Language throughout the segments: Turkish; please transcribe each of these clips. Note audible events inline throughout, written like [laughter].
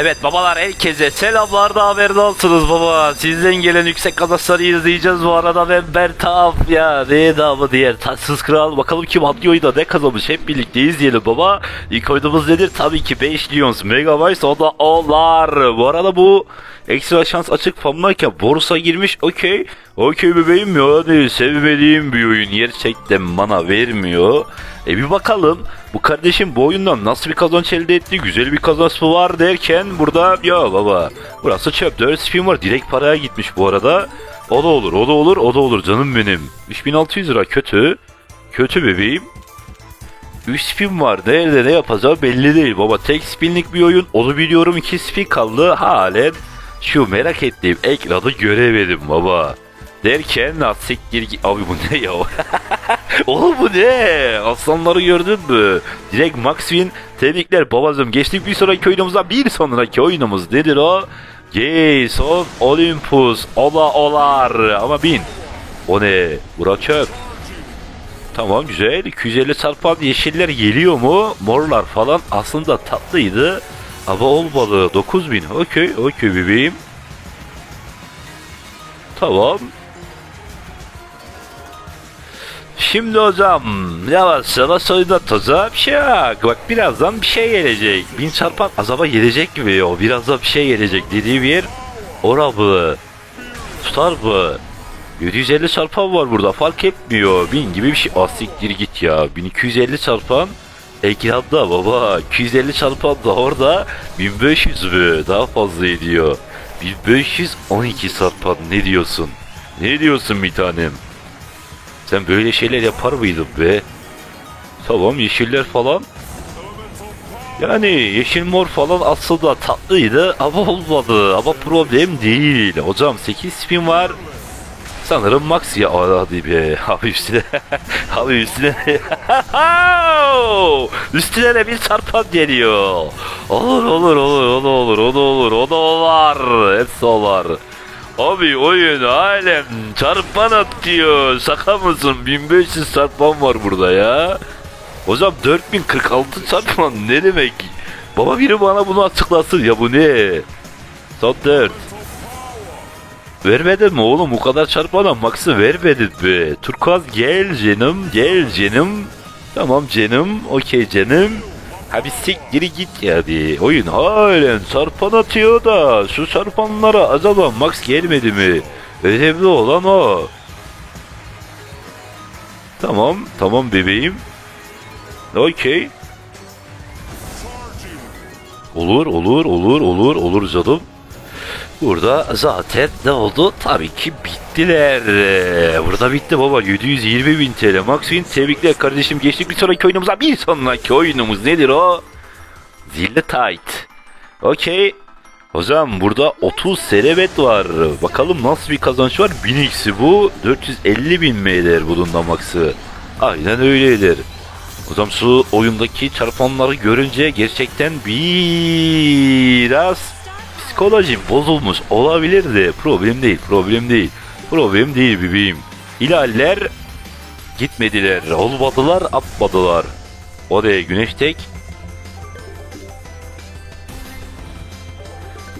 Evet babalar herkese selamlar da haberin olsunuz baba. Sizden gelen yüksek kazançları izleyeceğiz bu arada ben Bertaf ya ne namı diğer taçsız kral bakalım kim hangi oyunda ne kazanmış hep birlikte izleyelim baba. İlk oyunumuz nedir? Tabii ki 5 Lions Megabytes o da olar. Bu arada bu ekstra şans açık famlarken borsa girmiş okey. Okey bebeğim yani sevmediğim bir oyun gerçekten bana vermiyor. E bir bakalım bu kardeşim bu oyundan nasıl bir kazanç elde etti güzel bir kazanç mı var derken burada ya baba burası çöp 4 spin var direkt paraya gitmiş bu arada. O da olur o da olur o da olur canım benim. 3600 lira kötü. Kötü bebeğim. 3 spin var. Nerede ne yapacağı belli değil baba. Tek spinlik bir oyun. Onu biliyorum 2 spin kaldı. Halen şu merak ettiğim ekranı göremedim baba. Derken ha, siktir gi- Abi bu ne ya? [laughs] Oğlum bu ne? Aslanları gördün mü? Direkt Max Win. Tebrikler babacım. Geçtik bir sonraki oyunumuza. Bir sonraki oyunumuz nedir o? Gaze of Olympus. Ola olar. Ama bin. O ne? Bura çöp. Tamam güzel. 250 çarpan yeşiller geliyor mu? Morlar falan aslında tatlıydı. Ama olmadı. 9000. Okey. Okey bebeğim. Tamam. Şimdi hocam yavaş yavaş oynatacağım bir şey yok. Bak birazdan bir şey gelecek. Bin çarpan azaba gelecek gibi o. Birazdan bir şey gelecek dediğim yer orabı. Tutar mı? 750 çarpan var burada fark etmiyor. 1000 gibi bir şey. Asiktir git ya. 1250 çarpan ekranda baba. 250 çarpan da orada 1500 mü? Daha fazla ediyor. 1512 çarpan ne diyorsun? Ne diyorsun bir tanem? Sen böyle şeyler yapar mıydın be? Tamam yeşiller falan. Yani yeşil mor falan aslında tatlıydı ama olmadı. Ama problem değil. Hocam 8 spin var. Sanırım Max ya hadi be [laughs] abi üstüne [laughs] abi üstüne [laughs] üstüne de bir çarpan geliyor olur olur olur olur o da olur o da var hepsi var abi oyun alem çarpan atıyor şaka mısın 1500 çarpan var burada ya hocam 4046 çarpan ne demek baba biri bana bunu açıklasın ya bu ne son 4 Vermedin mi oğlum? Bu kadar çarpana Max'ı vermedin mi? Turkuaz gel canım, gel canım. Tamam canım, okey canım. Ha bir siktir git ya bir. Oyun halen çarpan atıyor da şu çarpanlara acaba Max gelmedi mi? Önemli olan o. Tamam, tamam bebeğim. Okey. Olur, olur, olur, olur, olur canım. Burada zaten ne oldu? Tabii ki bittiler. Burada bitti baba. 720 bin TL. Maxwin tebrikler kardeşim. Geçtik bir sonraki oyunumuza. Bir sonraki oyunumuz nedir o? Zilli Tight. Okey. Hocam burada 30 servet var. Bakalım nasıl bir kazanç var. 1000x'i bu. 450 bin mi eder bunun Max'ı? Aynen öyledir. Hocam şu oyundaki çarpanları görünce gerçekten biraz psikolojim bozulmuş olabilirdi. Problem değil, problem değil. Problem değil bebeğim. Hilaller gitmediler, olmadılar, atmadılar. Oraya güneş tek.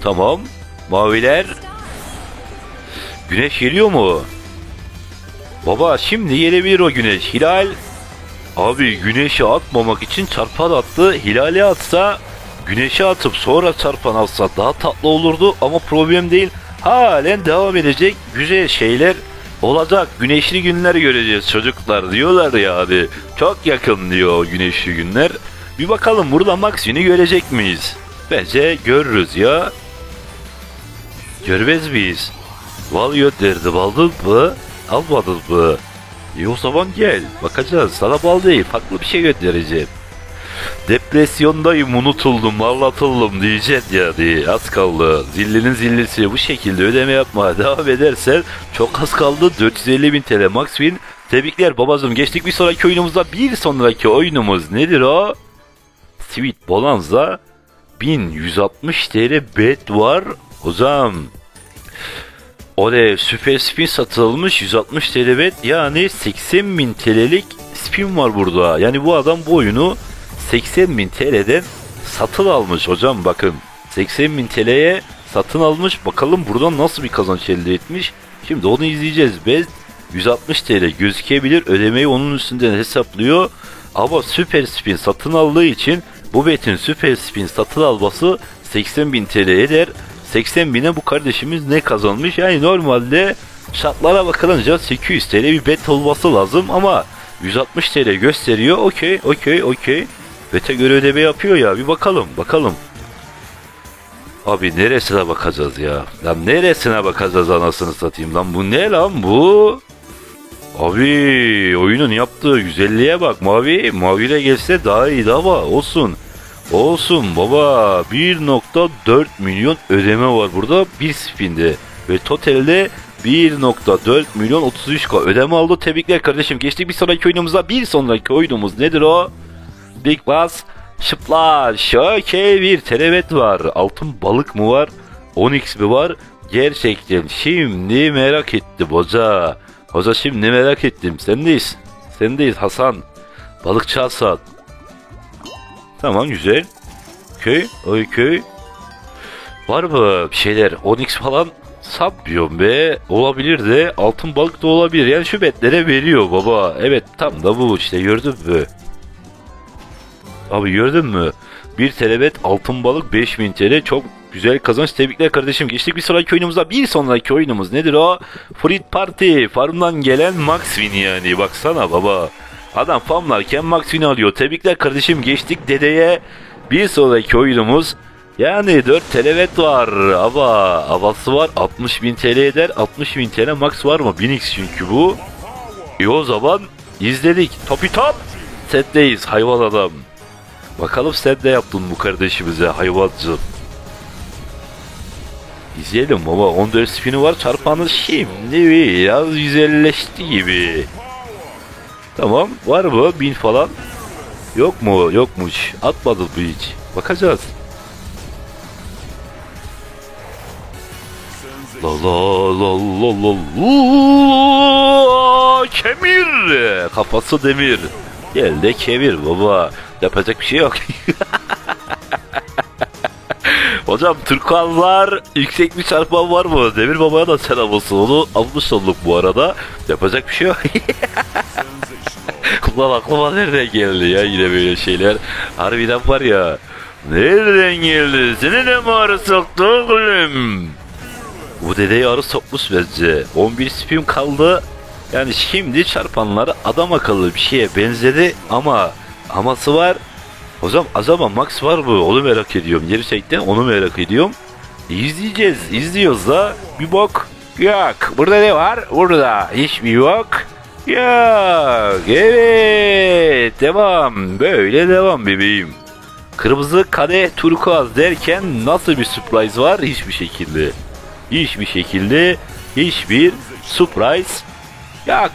Tamam. Maviler. Güneş geliyor mu? Baba şimdi gelebilir o güneş. Hilal Abi güneşi atmamak için çarpan attı. Hilali atsa güneşe atıp sonra çarpan atsa daha tatlı olurdu ama problem değil. Halen devam edecek güzel şeyler olacak. Güneşli günler göreceğiz çocuklar diyorlar ya hadi. Çok yakın diyor güneşli günler. Bir bakalım burada Maxim'i görecek miyiz? Bence görürüz ya. Görmez miyiz? Val derdi aldın mı? Almadın mı? İyi o zaman gel. Bakacağız. Sana bal değil. Farklı bir şey göndereceğim. Depresyondayım unutuldum anlatıldım diyeceksin ya diye az kaldı. Zillinin zillisi bu şekilde ödeme yapmaya [laughs] devam edersen çok az kaldı 450 bin TL max win. Tebrikler babacım geçtik bir sonraki oyunumuzda bir sonraki oyunumuz nedir o? Sweet Bonanza 1160 TL bet var. Hocam Oley süper spin satılmış 160 TL bet yani 80 bin TL'lik spin var burada. Yani bu adam bu oyunu 80 bin TL'den satın almış hocam bakın. 80 bin TL'ye satın almış. Bakalım buradan nasıl bir kazanç elde etmiş. Şimdi onu izleyeceğiz. Bez 160 TL gözükebilir. Ödemeyi onun üstünden hesaplıyor. Ama Süper Spin satın aldığı için bu betin Süper Spin satın alması 80 bin TL eder. 80 bine bu kardeşimiz ne kazanmış? Yani normalde şartlara bakılınca 800 TL bir bet olması lazım ama 160 TL gösteriyor. Okey, okey, okey. Bete göre ödeme yapıyor ya. Bir bakalım, bakalım. Abi neresine bakacağız ya? Lan neresine bakacağız anasını satayım lan? Bu ne lan bu? Abi oyunun yaptığı güzelliğe bak mavi. Maviyle gelse daha iyiydi ama olsun. Olsun baba 1.4 milyon ödeme var burada bir spinde. Ve totalde 1.4 milyon 33k ödeme aldı. Tebrikler kardeşim. Geçtik bir sonraki oyunumuza. Bir sonraki oyunumuz nedir o? Big Bass Splash. Okey bir televet var. Altın balık mı var? Onyx mi var? Gerçekten şimdi merak ettim hoca. Hoca şimdi merak ettim. Sendeyiz. Sendeyiz Hasan. Balıkçı Hasan. Tamam güzel. Okey. Okey. Var mı bir şeyler? Onyx falan sanmıyorum be. Olabilir de altın balık da olabilir. Yani şu betlere veriyor baba. Evet tam da bu işte gördün mü? Abi gördün mü? Bir telebet altın balık 5000 TL çok güzel kazanç. Tebrikler kardeşim. Geçtik bir sonraki oyunumuza. Bir sonraki oyunumuz nedir o? Fruit Party. Farmdan gelen Max Win yani. Baksana baba. Adam farmlarken Max Win alıyor. Tebrikler kardeşim. Geçtik dedeye. Bir sonraki oyunumuz yani 4 televet var ama havası var 60 bin TL eder 60 bin TL max var mı 1000x çünkü bu İyi o zaman izledik topi top setteyiz hayvan adam Bakalım sen ne yaptın bu kardeşimize hayvancım. İzleyelim baba 14 spini var çarpanı şimdi biraz güzelleşti gibi. Tamam var mı bin falan? Yok mu yokmuş atmadı bu hiç. Bakacağız. La la la la la kemir kafası demir gel de kemir baba yapacak bir şey yok [laughs] Hocam Türkanlar yüksek bir çarpma var mı? Demir Baba'ya da selam olsun. Onu almış olduk bu arada. Yapacak bir şey yok. [laughs] Ulan aklıma nereden geldi ya yine böyle şeyler. Harbiden var ya. Nereden geldi? Seni de mi arı soktu oğlum? Bu dedeyi arı sokmuş bence. 11 spim kaldı. Yani şimdi çarpanlar adam akıllı bir şeye benzedi ama aması var. Hocam acaba Max var mı? Onu merak ediyorum. Gerçekten onu merak ediyorum. İzleyeceğiz. İzliyoruz da bir bok yok. Burada ne var? Burada hiçbir yok. Yok. Evet. Devam. Böyle devam bebeğim. Kırmızı kadeh turkuaz derken nasıl bir surprise var? Hiçbir şekilde. Hiçbir şekilde hiçbir surprise yok.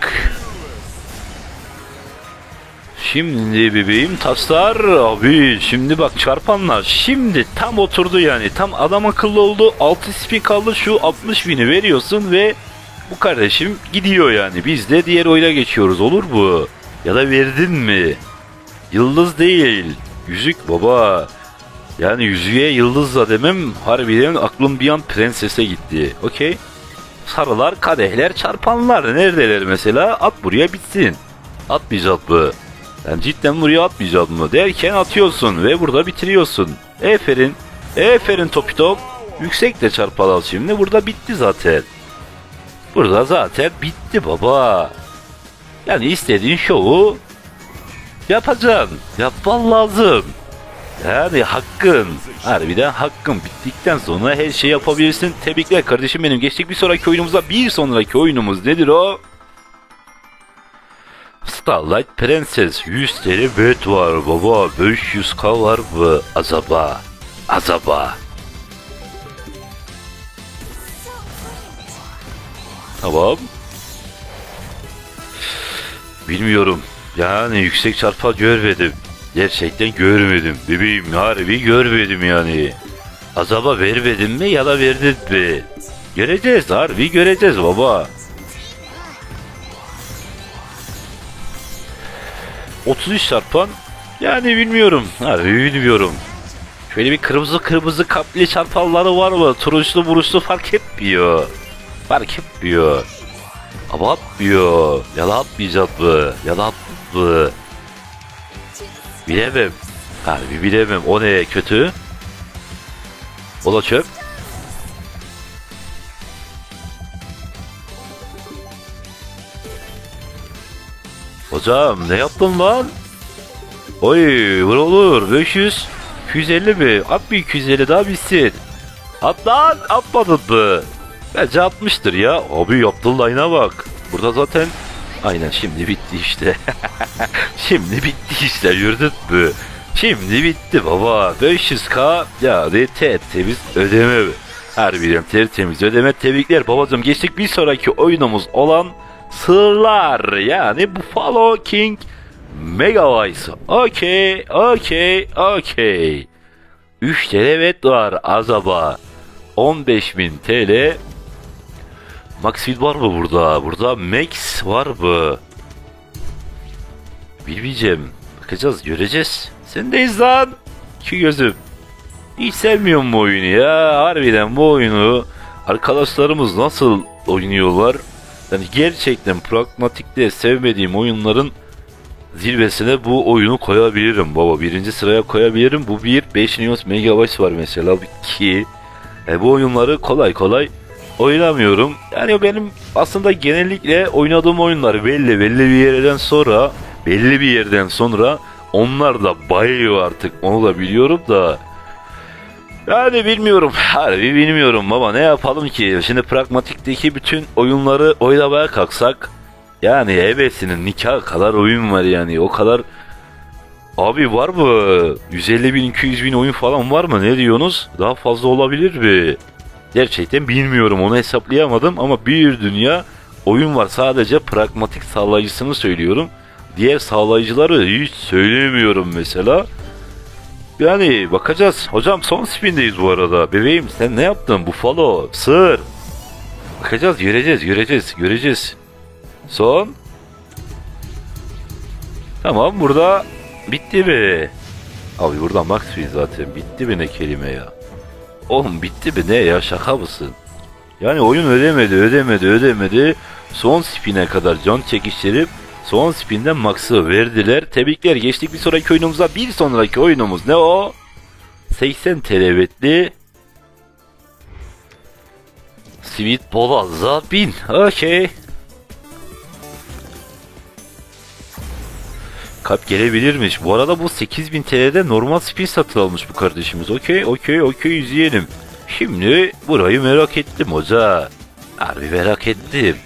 Şimdi bebeğim taslar abi. Şimdi bak çarpanlar. Şimdi tam oturdu yani. Tam adam akıllı oldu. 6 spin kaldı. Şu 60 bini veriyorsun ve bu kardeşim gidiyor yani. Biz de diğer oyuna geçiyoruz. Olur mu? Ya da verdin mi? Yıldız değil. Yüzük baba. Yani yüzüğe yıldızla demem. Harbiden aklım bir an prensese gitti. Okey? Sarılar kadehler çarpanlar. Neredeler mesela? At buraya bitsin. Atmayacak mı? Ben cidden buraya atmayacağım mı derken atıyorsun ve burada bitiriyorsun. Eferin, eferin topi top. Yüksek de çarpal şimdi burada bitti zaten. Burada zaten bitti baba. Yani istediğin şovu yapacaksın. Yapman lazım. Yani hakkın. Harbiden hakkın. Bittikten sonra her şeyi yapabilirsin. Tebrikler kardeşim benim. Geçtik bir sonraki oyunumuza. Bir sonraki oyunumuz nedir o? Starlight Princess 100 TL bet var baba 500k var mı acaba acaba Tamam. Bilmiyorum. Yani yüksek çarpma görmedim. Gerçekten görmedim. Bebeğim harbi görmedim yani. Acaba vermedin mi ya da verdin mi? Göreceğiz harbi göreceğiz baba 33 çarpan yani bilmiyorum. Harbi bilmiyorum. Şöyle bir kırmızı kırmızı kaplı çarpanları var mı? Turunçlu buruşlu fark etmiyor. Fark etmiyor. Ama atmıyor. Ya da atmayacak mı? Ya da mı? Bilemem. Harbi bilemem. O ne kötü? O da çöp. Hocam ne yaptın lan? Oy vur olur 500 250 mi? At bir 250 daha bitsin. At lan atmadın mı? Bence atmıştır ya. Abi yaptığın line'a bak. Burada zaten aynen şimdi bitti işte. [laughs] şimdi bitti işte yürüdün mü? Şimdi bitti baba. 500k yani tertemiz ödeme. Harbiden tertemiz ödeme. Tebrikler babacım. Geçtik bir sonraki oyunumuz olan Sırlar. Yani Buffalo King Megavice. Okey, okey, okey. 3 TL evet var azaba. 15.000 TL. Maxfield var mı burada? Burada Max var mı? Bilmeyeceğim. Bakacağız, göreceğiz. Sendeyiz lan. İki gözüm. Hiç sevmiyorum bu oyunu ya. Harbiden bu oyunu arkadaşlarımız nasıl oynuyorlar? Yani gerçekten pragmatikte sevmediğim oyunların zirvesine bu oyunu koyabilirim baba. Birinci sıraya koyabilirim. Bu bir 5 Neos Megabyte var mesela. İki. E, bu oyunları kolay kolay oynamıyorum. Yani benim aslında genellikle oynadığım oyunlar belli belli bir yerden sonra belli bir yerden sonra onlar da bayıyor artık onu da biliyorum da yani bilmiyorum. Harbi bilmiyorum baba ne yapalım ki? Şimdi pragmatikteki bütün oyunları oynamaya kalksak yani ebesinin nikah kadar oyun var yani o kadar Abi var mı? 150 bin 200 bin oyun falan var mı? Ne diyorsunuz? Daha fazla olabilir mi? Gerçekten bilmiyorum onu hesaplayamadım ama bir dünya oyun var. Sadece pragmatik sağlayıcısını söylüyorum. Diğer sağlayıcıları hiç söylemiyorum mesela. Yani bakacağız. Hocam son spindeyiz bu arada. Bebeğim sen ne yaptın? Buffalo, sır. Bakacağız, göreceğiz, göreceğiz, göreceğiz. Son. Tamam burada bitti mi? Abi burada Max Field zaten bitti mi ne kelime ya? Oğlum bitti mi ne ya şaka mısın? Yani oyun ödemedi ödemedi ödemedi. Son spine kadar can çekiştirip son spinden Max'ı verdiler. Tebrikler geçtik bir sonraki oyunumuza. Bir sonraki oyunumuz ne o? 80 televetli Sweet Bolazza 1000. Okey. Kalp gelebilirmiş. Bu arada bu 8000 TL'de normal spin satın almış bu kardeşimiz. Okey, okey, okey izleyelim. Şimdi burayı merak ettim hoca. Harbi merak ettim.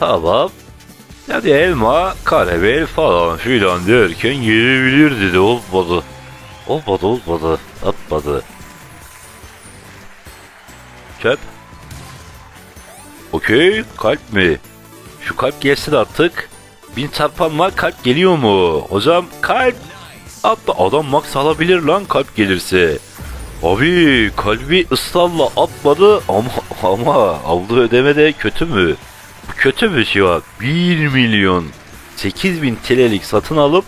Tamam. Hadi elma, karabel falan filan derken gelebilir dedi. Olmadı. Olmadı, olmadı. Atmadı. Çöp. Okey, kalp mi? Şu kalp gelsin artık. Bin çarpan var kalp geliyor mu? Hocam kalp atla adam max alabilir lan kalp gelirse. Abi kalbi ısrarla atmadı ama ama aldığı ödeme de kötü mü? Kötü bir şey bak. 1 milyon 8000 TL'lik satın alıp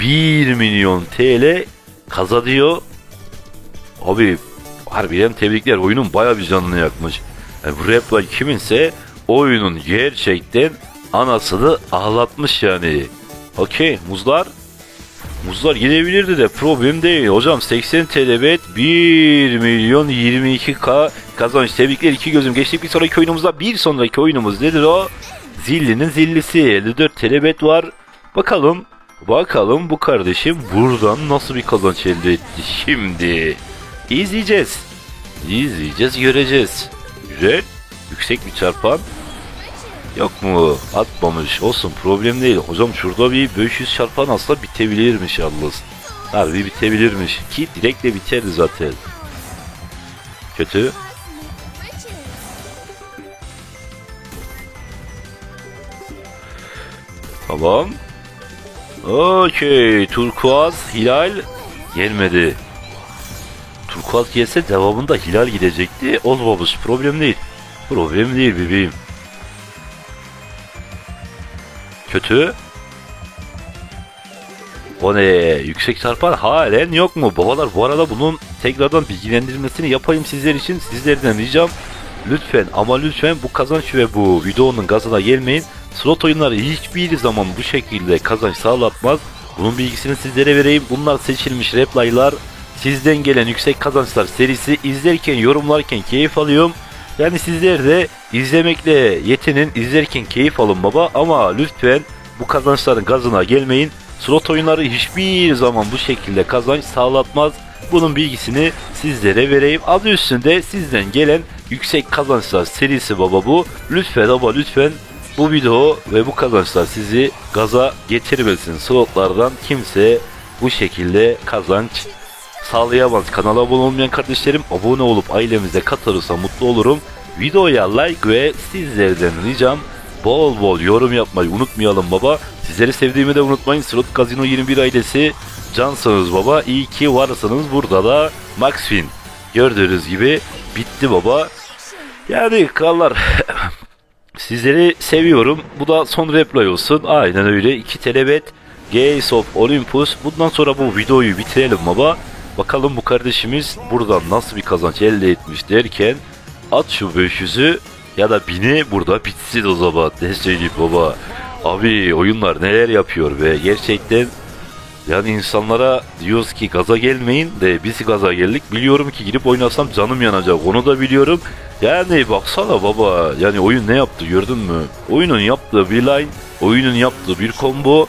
1 milyon TL kazanıyor. Abi harbiden tebrikler oyunun baya bir canını yakmış. Yani bu reply kiminse oyunun gerçekten anasını ağlatmış yani. Okey muzlar. Muzlar gidebilirdi de problem değil. Hocam 80 TL bet 1 milyon 22k kazanç. Tebrikler iki gözüm. Geçtik bir sonraki oyunumuzda. Bir sonraki oyunumuz nedir o? Zillinin zillisi. 54 TL var. Bakalım. Bakalım bu kardeşim buradan nasıl bir kazanç elde etti. Şimdi izleyeceğiz. İzleyeceğiz göreceğiz. Güzel. Yüksek bir çarpan. Yok mu? Atmamış. Olsun problem değil. Hocam şurada bir 500 çarpan aslında bitebilirmiş yalnız. Harbi bitebilirmiş. Ki direkt de biterdi zaten. Kötü. Tamam. Okey. Turkuaz, Hilal gelmedi. Turkuaz gelse devamında Hilal gidecekti. Olmamış. Problem değil. Problem değil bebeğim. Kötü. O ne? Yüksek çarpan halen yok mu? Babalar bu arada bunun tekrardan bilgilendirilmesini yapayım sizler için. Sizlerden ricam lütfen ama lütfen bu kazanç ve bu videonun gazına gelmeyin. Slot oyunları hiçbir zaman bu şekilde kazanç sağlatmaz. Bunun bilgisini sizlere vereyim. Bunlar seçilmiş replaylar. Sizden gelen yüksek kazançlar serisi izlerken yorumlarken keyif alıyorum. Yani sizler de izlemekle yetinin, izlerken keyif alın baba ama lütfen bu kazançların gazına gelmeyin. Slot oyunları hiçbir zaman bu şekilde kazanç sağlatmaz. Bunun bilgisini sizlere vereyim. Adı üstünde sizden gelen yüksek kazançlar serisi baba bu. Lütfen ama lütfen bu video ve bu kazançlar sizi gaza getirmesin. Slotlardan kimse bu şekilde kazanç sağlayamaz. Kanala abone olmayan kardeşlerim abone olup ailemize katılırsa mutlu olurum. Videoya like ve sizlerden ricam bol bol yorum yapmayı unutmayalım baba. Sizleri sevdiğimi de unutmayın. Slot Casino 21 ailesi cansınız baba. İyi ki varsınız. Burada da Maxfin. Gördüğünüz gibi bitti baba. Yani krallar [laughs] Sizleri seviyorum. Bu da son replay olsun. Aynen öyle. 2 telebet Gaze of Olympus. Bundan sonra bu videoyu bitirelim baba. Bakalım bu kardeşimiz buradan nasıl bir kazanç elde etmiş derken at şu 500'ü ya da 1000'i burada bitsin o zaman. Söyleyeyim baba. Abi oyunlar neler yapıyor ve gerçekten yani insanlara diyoruz ki gaza gelmeyin de biz gaza geldik. Biliyorum ki girip oynasam canım yanacak. Onu da biliyorum. Yani baksana baba. Yani oyun ne yaptı gördün mü? Oyunun yaptığı bir line, oyunun yaptığı bir combo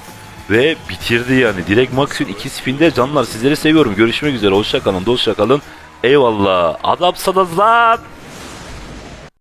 ve bitirdi yani. Direkt Maxwell 2 spinde canlar sizleri seviyorum. Görüşmek üzere. Hoşça kalın. Hoşça kalın. Eyvallah. Adamsınız lan.